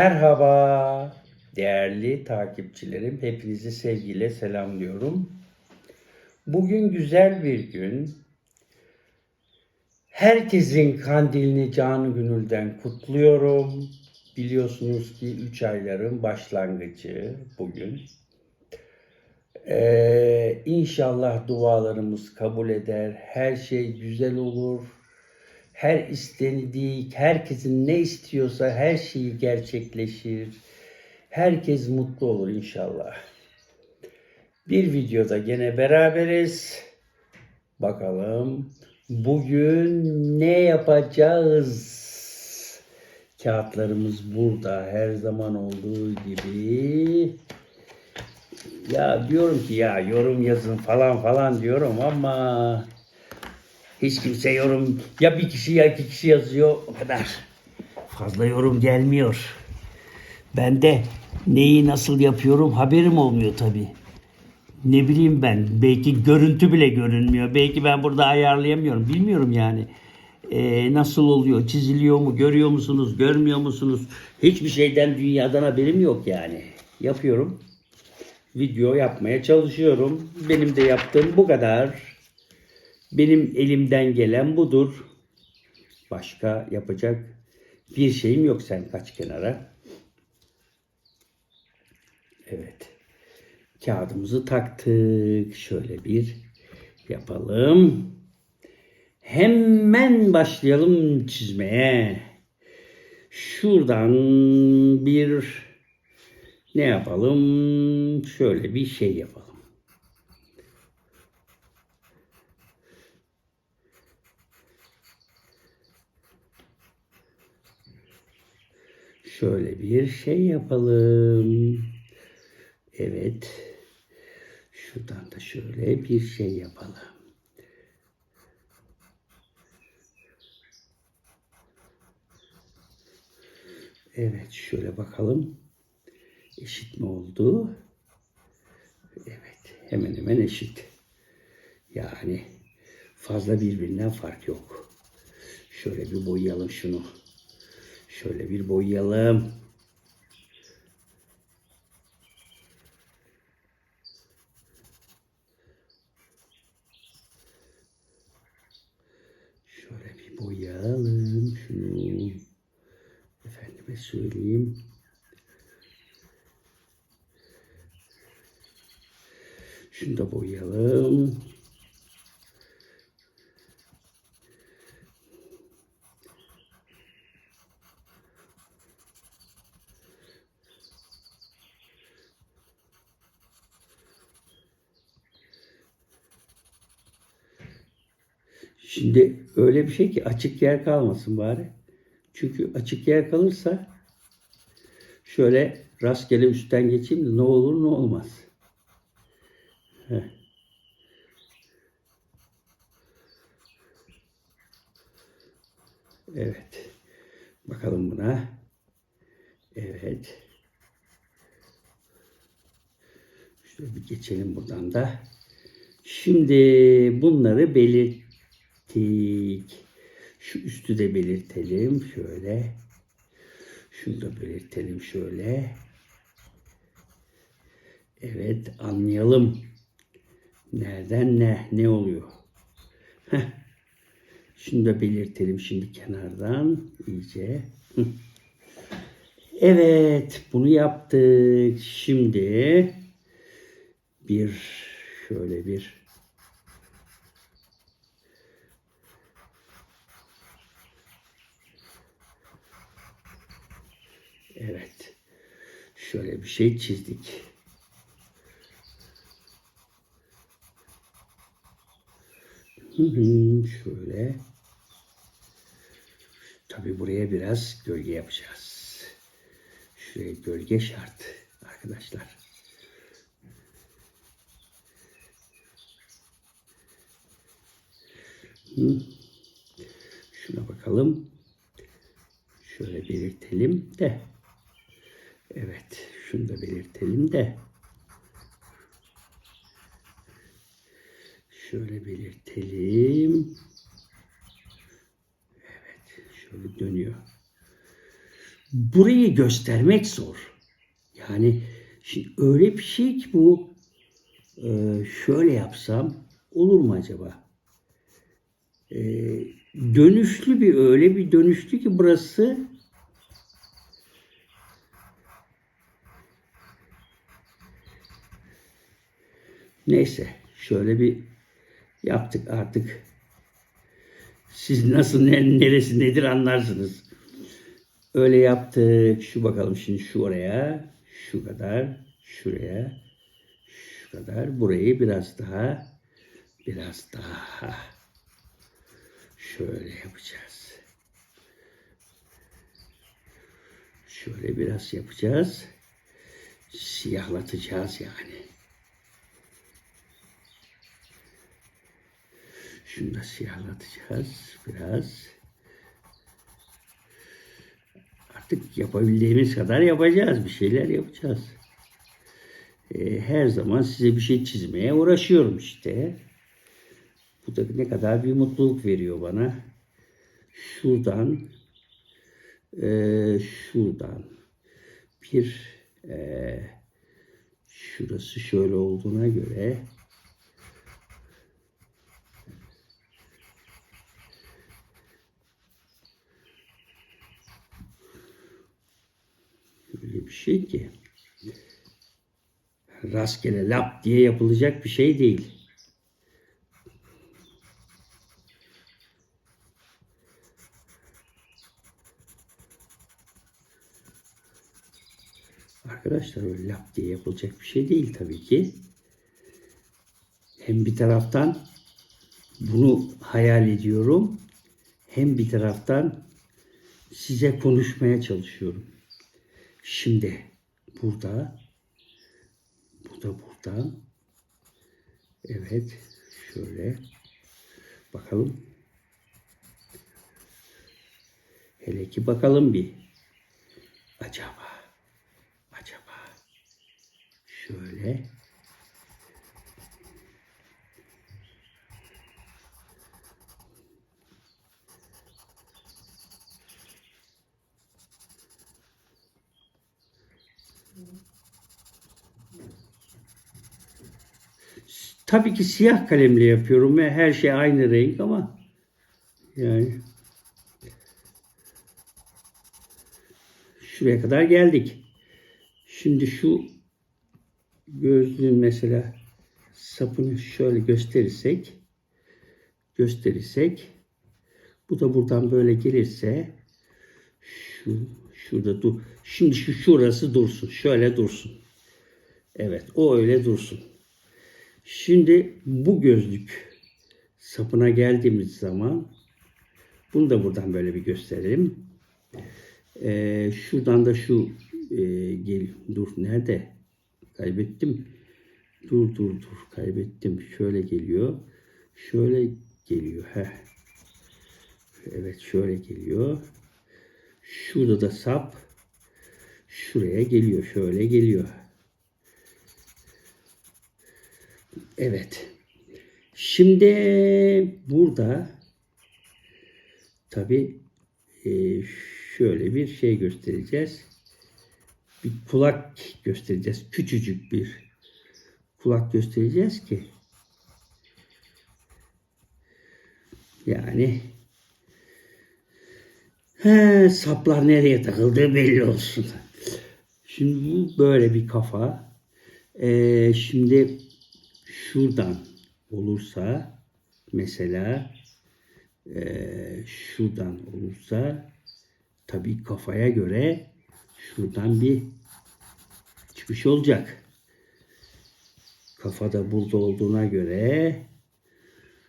Merhaba değerli takipçilerim. Hepinizi sevgiyle selamlıyorum. Bugün güzel bir gün. Herkesin kandilini canı gönülden kutluyorum. Biliyorsunuz ki 3 ayların başlangıcı bugün. Ee, inşallah dualarımız kabul eder. Her şey güzel olur. Her istendiği, herkesin ne istiyorsa her şeyi gerçekleşir. Herkes mutlu olur inşallah. Bir videoda gene beraberiz. Bakalım bugün ne yapacağız? Kağıtlarımız burada her zaman olduğu gibi. Ya diyorum ki ya yorum yazın falan falan diyorum ama hiç kimse yorum ya bir kişi ya iki kişi yazıyor o kadar. Fazla yorum gelmiyor. Ben de neyi nasıl yapıyorum haberim olmuyor tabii. Ne bileyim ben belki görüntü bile görünmüyor. Belki ben burada ayarlayamıyorum. Bilmiyorum yani. Ee, nasıl oluyor? Çiziliyor mu? Görüyor musunuz? Görmüyor musunuz? Hiçbir şeyden dünyadan haberim yok yani. Yapıyorum video yapmaya çalışıyorum. Benim de yaptığım bu kadar. Benim elimden gelen budur. Başka yapacak bir şeyim yok sen kaç kenara. Evet. Kağıdımızı taktık. Şöyle bir yapalım. Hemen başlayalım çizmeye. Şuradan bir ne yapalım? Şöyle bir şey yapalım. Şöyle bir şey yapalım. Evet. Şuradan da şöyle bir şey yapalım. Evet şöyle bakalım. Eşit mi oldu? Evet hemen hemen eşit. Yani fazla birbirinden fark yok. Şöyle bir boyayalım şunu. Şöyle bir boyayalım. Şöyle bir boyayalım şunu. Efendime söyleyeyim. Şunu da boyayalım. Şimdi öyle bir şey ki açık yer kalmasın bari. Çünkü açık yer kalırsa şöyle rastgele üstten geçeyim de ne olur ne olmaz. Heh. Evet. Bakalım buna. Evet. Şöyle bir geçelim buradan da. Şimdi bunları belirttik. Şu üstü de belirtelim. Şöyle. Şunu da belirtelim şöyle. Evet anlayalım. Nereden ne? Ne oluyor? Heh. Şunu da belirtelim şimdi kenardan iyice. Evet, bunu yaptık. Şimdi bir şöyle bir Evet. Şöyle bir şey çizdik. Şöyle. Tabi buraya biraz gölge yapacağız. Şuraya gölge şart arkadaşlar. Şuna bakalım. Şöyle belirtelim de. Evet, şunu da belirtelim de. Şöyle belirtelim. Evet, şöyle dönüyor. burayı göstermek zor. Yani şimdi öyle bir şey ki bu e, şöyle yapsam olur mu acaba? E, dönüşlü bir öyle bir dönüşlü ki burası Neyse şöyle bir yaptık artık. Siz nasıl ne, neresi nedir anlarsınız. Öyle yaptık. Şu bakalım şimdi şu oraya. Şu kadar. Şuraya. Şu kadar. Burayı biraz daha. Biraz daha. Şöyle yapacağız. Şöyle biraz yapacağız. Siyahlatacağız yani. Şunu da siyahlatacağız biraz. Artık yapabildiğimiz kadar yapacağız. Bir şeyler yapacağız. Ee, her zaman size bir şey çizmeye uğraşıyorum işte. Bu da ne kadar bir mutluluk veriyor bana. Şuradan eee, şuradan bir eee, şurası şöyle olduğuna göre öyle bir şey ki rastgele lap diye yapılacak bir şey değil. Arkadaşlar öyle lap diye yapılacak bir şey değil tabii ki. Hem bir taraftan bunu hayal ediyorum hem bir taraftan size konuşmaya çalışıyorum. Şimdi burada bu da buradan evet şöyle. Bakalım. Hele ki bakalım bir. Acaba acaba. Şöyle Tabii ki siyah kalemle yapıyorum ve her şey aynı renk ama yani şuraya kadar geldik. Şimdi şu gözlüğün mesela sapını şöyle gösterirsek gösterirsek bu da buradan böyle gelirse şu şurada dur. Şimdi şu şurası dursun. Şöyle dursun. Evet o öyle dursun. Şimdi bu gözlük sapına geldiğimiz zaman bunu da buradan böyle bir gösterelim. Ee, şuradan da şu e, gel dur nerede? Kaybettim. Dur dur dur kaybettim. Şöyle geliyor. Şöyle geliyor Heh. evet şöyle geliyor. Şurada da sap şuraya geliyor şöyle geliyor Evet. Şimdi burada tabi şöyle bir şey göstereceğiz. Bir kulak göstereceğiz. Küçücük bir kulak göstereceğiz ki yani he, saplar nereye takıldığı belli olsun. Şimdi bu böyle bir kafa. Ee, şimdi şuradan olursa mesela e, şuradan olursa tabii kafaya göre şuradan bir çıkış olacak. Kafada burada olduğuna göre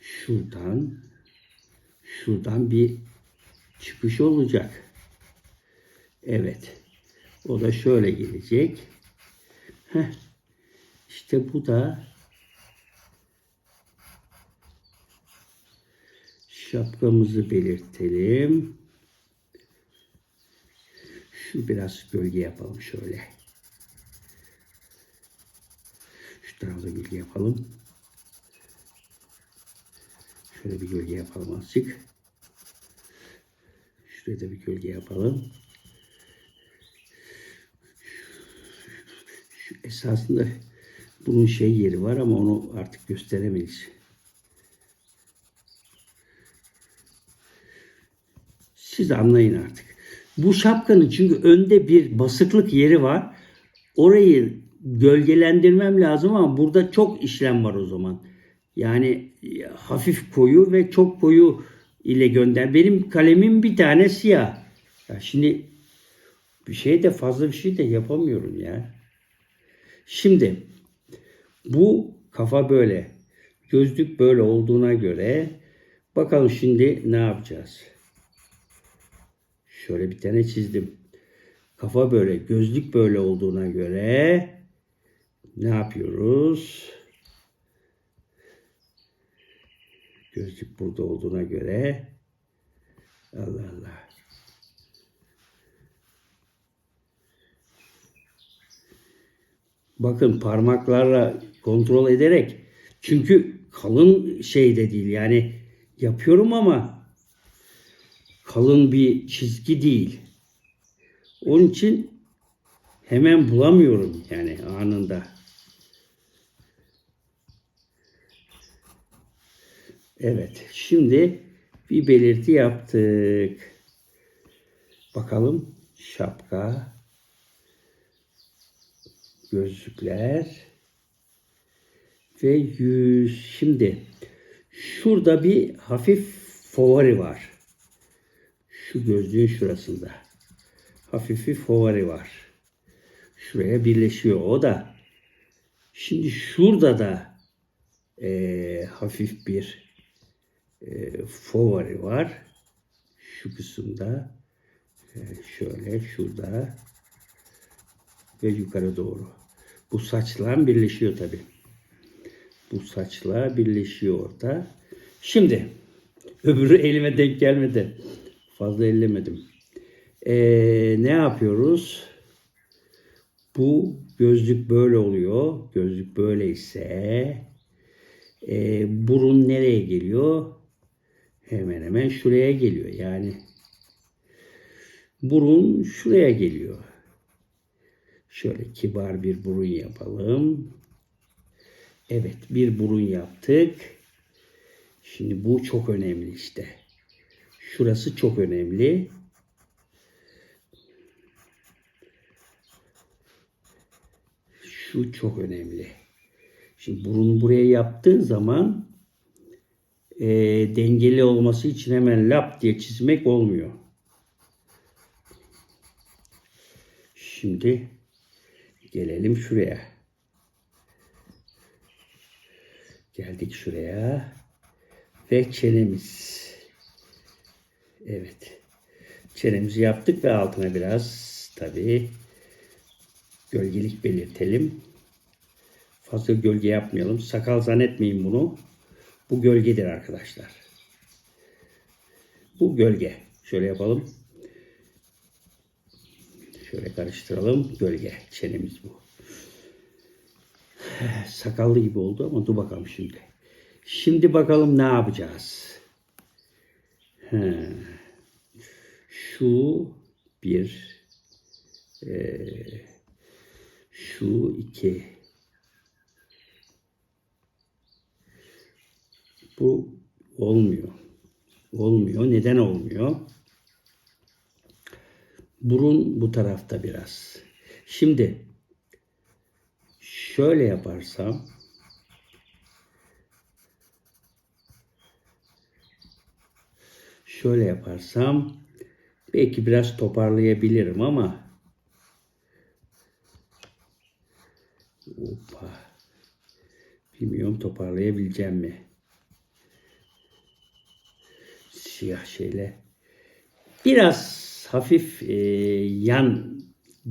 şuradan şuradan bir çıkış olacak. Evet. O da şöyle gelecek. Heh. İşte bu da Şapkamızı belirtelim. Şu biraz gölge yapalım şöyle. Şu tarafta gölge yapalım. Şöyle bir gölge yapalım azıcık. Şuraya da bir gölge yapalım. Şu esasında bunun şey yeri var ama onu artık gösteremeyiz. Siz anlayın artık. Bu şapkanın çünkü önde bir basıklık yeri var. Orayı gölgelendirmem lazım ama burada çok işlem var o zaman. Yani e, hafif koyu ve çok koyu ile gönder. Benim kalemim bir tane siyah. Ya şimdi bir şey de fazla bir şey de yapamıyorum ya. Şimdi bu kafa böyle. Gözlük böyle olduğuna göre bakalım şimdi ne yapacağız? Şöyle bir tane çizdim. Kafa böyle, gözlük böyle olduğuna göre ne yapıyoruz? Gözlük burada olduğuna göre Allah Allah. Bakın parmaklarla kontrol ederek çünkü kalın şey de değil yani yapıyorum ama kalın bir çizgi değil. Onun için hemen bulamıyorum yani anında. Evet, şimdi bir belirti yaptık. Bakalım şapka, gözlükler ve yüz. Şimdi şurada bir hafif fovari var. Şu gözlüğün şurasında. Hafif bir fovari var. Şuraya birleşiyor o da. Şimdi şurada da eee, hafif bir eee fovari var. Şu kısımda eee, şöyle şurada ve yukarı doğru. Bu saçla birleşiyor tabi. Bu saçla birleşiyor orada. Şimdi öbürü elime denk gelmedi. Fazla ellemedim. Ee, ne yapıyoruz? Bu gözlük böyle oluyor. Gözlük böyle ise e, burun nereye geliyor? Hemen hemen şuraya geliyor. Yani burun şuraya geliyor. Şöyle kibar bir burun yapalım. Evet bir burun yaptık. Şimdi bu çok önemli işte. Şurası çok önemli. Şu çok önemli. Şimdi burun buraya yaptığın zaman e, dengeli olması için hemen lap diye çizmek olmuyor. Şimdi gelelim şuraya. Geldik şuraya. Ve çenemiz. Evet. Çenemizi yaptık ve altına biraz tabii gölgelik belirtelim. Fazla gölge yapmayalım. Sakal zannetmeyin bunu. Bu gölgedir arkadaşlar. Bu gölge. Şöyle yapalım. Şöyle karıştıralım. Gölge. Çenemiz bu. Sakallı gibi oldu ama dur bakalım şimdi. Şimdi bakalım ne yapacağız. Şu bir eee, şu iki bu olmuyor. Olmuyor. Neden olmuyor? Burun bu tarafta biraz. Şimdi şöyle yaparsam şöyle yaparsam belki biraz toparlayabilirim ama Hoppa. Bilmiyorum toparlayabileceğim mi? Siyah şeyle. Biraz hafif e, yan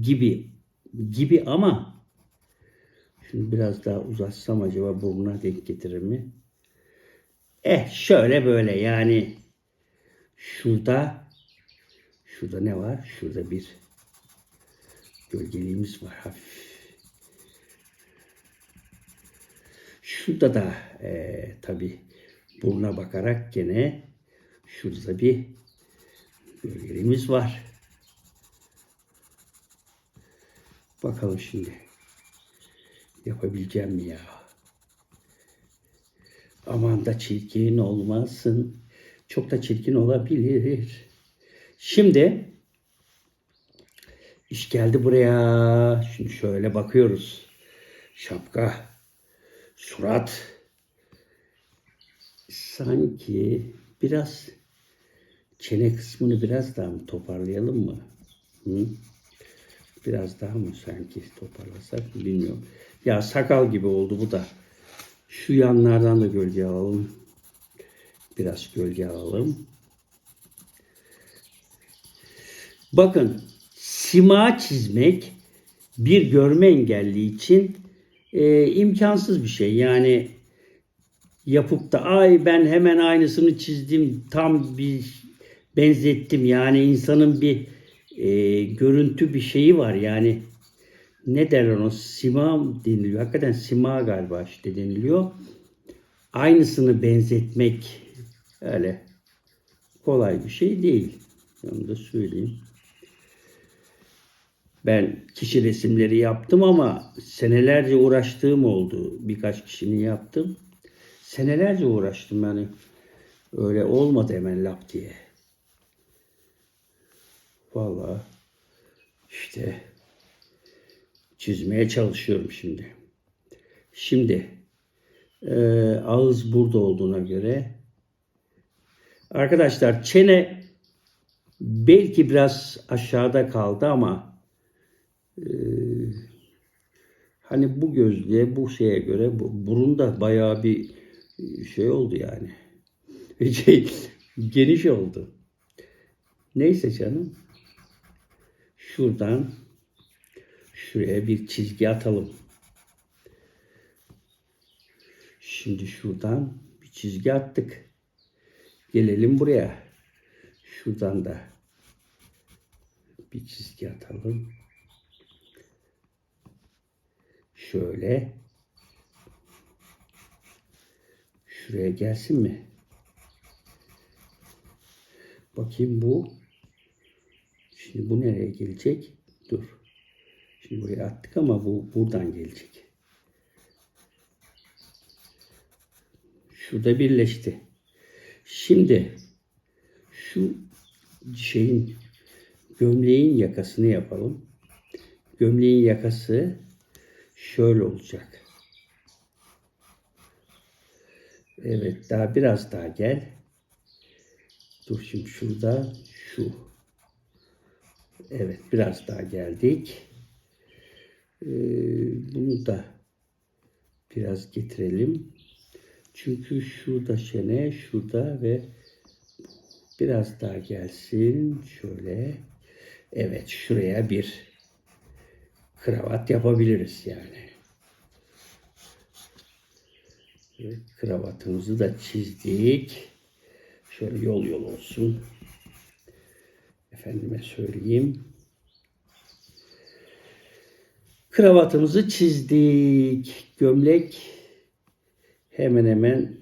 gibi gibi ama şunu biraz daha uzatsam acaba burnuna denk getirir mi? Eh şöyle böyle yani şurada şurada ne var? Şurada bir gölgeliğimiz var hafif. Şurada da e, tabi buruna bakarak gene şurada bir gölgeliğimiz var. Bakalım şimdi. Yapabileceğim mi ya? Aman da çirkin olmasın. Çok da çirkin olabilir. Şimdi iş geldi buraya. Şimdi şöyle bakıyoruz. Şapka, surat. Sanki biraz çene kısmını biraz daha mı toparlayalım mı? Hı? Biraz daha mı sanki toparlasak bilmiyorum. Ya sakal gibi oldu bu da. Şu yanlardan da gölge alalım. Biraz gölge alalım. Bakın sima çizmek bir görme engelli için e, imkansız bir şey. Yani yapıp da ay ben hemen aynısını çizdim tam bir benzettim. Yani insanın bir e, görüntü bir şeyi var yani ne derler ona sima deniliyor. Hakikaten sima galiba işte deniliyor. Aynısını benzetmek öyle kolay bir şey değil. Onu da söyleyeyim. Ben kişi resimleri yaptım ama senelerce uğraştığım oldu. Birkaç kişinin yaptım. Senelerce uğraştım yani. Öyle olmadı hemen lap diye. Vallahi işte çizmeye çalışıyorum şimdi. Şimdi e, ağız burada olduğuna göre arkadaşlar çene belki biraz aşağıda kaldı ama e, hani bu gözlüğe bu şeye göre bu, burun da bayağı bir şey oldu yani. Şey, geniş oldu. Neyse canım. Şuradan şuraya bir çizgi atalım. Şimdi şuradan bir çizgi attık. Gelelim buraya. Şuradan da bir çizgi atalım. Şöyle. Şuraya gelsin mi? Bakayım bu. Şimdi bu nereye gelecek? Dur. Şimdi buraya attık ama bu buradan gelecek. Şurada birleşti. Şimdi şu şeyin gömleğin yakasını yapalım. Gömleğin yakası şöyle olacak. Evet daha biraz daha gel. Dur şimdi şurada şu. Evet biraz daha geldik. Ee, bunu da biraz getirelim. Çünkü şurada çene, şurada ve biraz daha gelsin. Şöyle. Evet şuraya bir kravat yapabiliriz yani. Evet, kravatımızı da çizdik. Şöyle yol yol olsun. Efendime söyleyeyim. Kravatımızı çizdik. Gömlek hemen hemen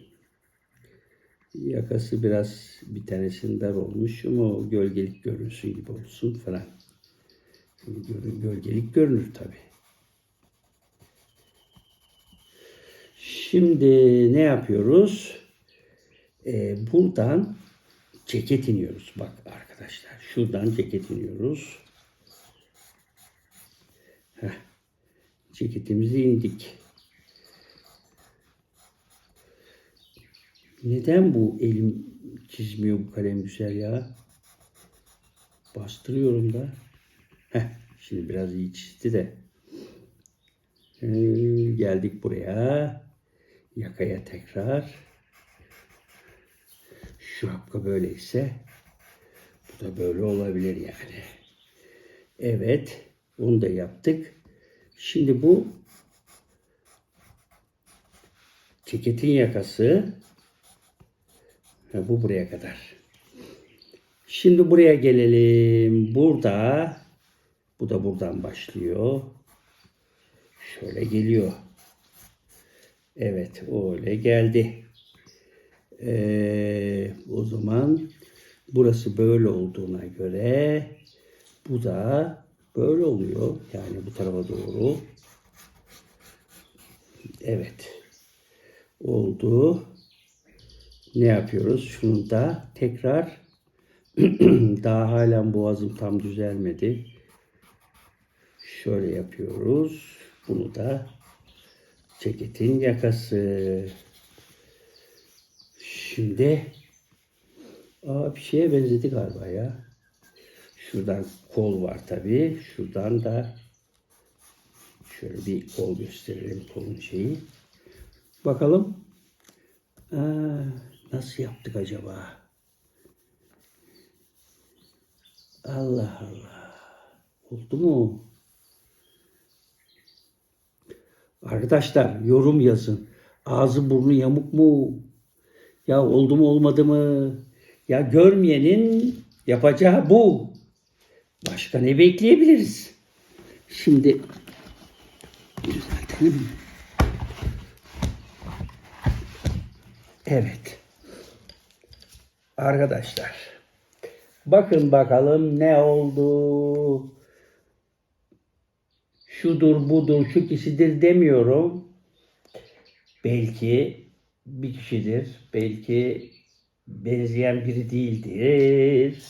yakası biraz bir tanesinin dar olmuş ama o gölgelik görünsün gibi olsun falan. Gö- Gölgelik görünür tabi. Şimdi ne yapıyoruz? Ee, buradan ceket iniyoruz. Bak arkadaşlar şuradan ceket iniyoruz. Heh. Ceketimizi indik. Neden bu elim çizmiyor bu kalem güzel ya? Bastırıyorum da. Heh, şimdi biraz iyi çizdi de. Ee, geldik buraya. Yakaya tekrar. Şu şapka böyleyse bu da böyle olabilir yani. Evet. Onu da yaptık. Şimdi bu ceketin yakası Ha, bu buraya kadar. Şimdi buraya gelelim. Burada bu da buradan başlıyor. Şöyle geliyor. Evet öyle geldi. Ee, o zaman burası böyle olduğuna göre bu da böyle oluyor. Yani bu tarafa doğru. Evet. Oldu. Ne yapıyoruz? Şunu da tekrar daha halen boğazım tam düzelmedi. Şöyle yapıyoruz. Bunu da ceketin yakası. Şimdi aa, bir şeye benzedi galiba ya. Şuradan kol var tabii. Şuradan da şöyle bir kol gösterelim kolun şeyi. Bakalım. Aa, nasıl yaptık acaba? Allah Allah. Oldu mu? Arkadaşlar yorum yazın. Ağzı burnu yamuk mu? Ya oldu mu olmadı mı? Ya görmeyenin yapacağı bu. Başka ne bekleyebiliriz? Şimdi düzeltelim? Evet. Arkadaşlar. Bakın bakalım ne oldu. Şudur budur şu kişidir demiyorum. Belki bir kişidir. Belki benzeyen biri değildir.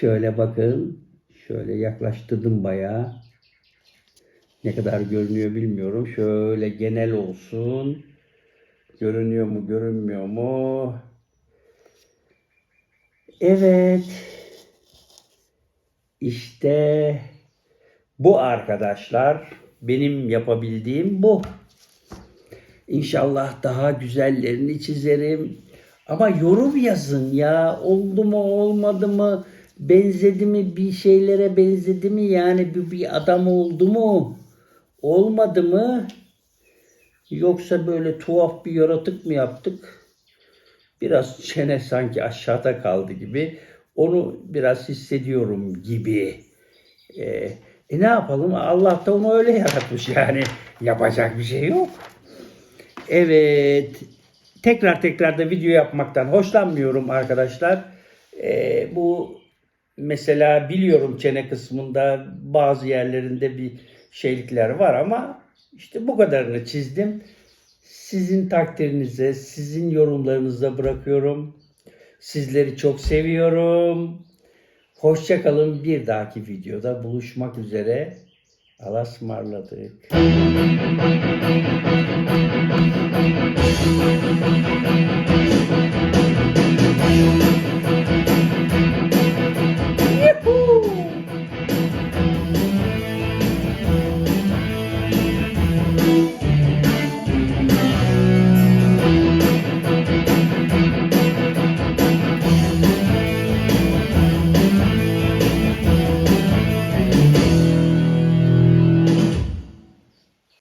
Şöyle bakın. Şöyle yaklaştırdım bayağı. Ne kadar görünüyor bilmiyorum. Şöyle genel olsun. Görünüyor mu, görünmüyor mu? Evet. İşte bu arkadaşlar benim yapabildiğim bu. İnşallah daha güzellerini çizerim. Ama yorum yazın ya. Oldu mu olmadı mı? Benzedi mi bir şeylere benzedi mi? Yani bir, bir adam oldu mu? Olmadı mı? Yoksa böyle tuhaf bir yaratık mı yaptık? Biraz çene sanki aşağıda kaldı gibi. Onu biraz hissediyorum gibi. Ee, e ne yapalım? Allah da onu öyle yaratmış yani. Yapacak bir şey yok. Evet. Tekrar tekrar da video yapmaktan hoşlanmıyorum arkadaşlar. Ee, bu mesela biliyorum çene kısmında bazı yerlerinde bir şeylikler var ama işte bu kadarını çizdim sizin takdirinize, sizin yorumlarınıza bırakıyorum. Sizleri çok seviyorum. Hoşçakalın. Bir dahaki videoda buluşmak üzere. Allah'a ısmarladık.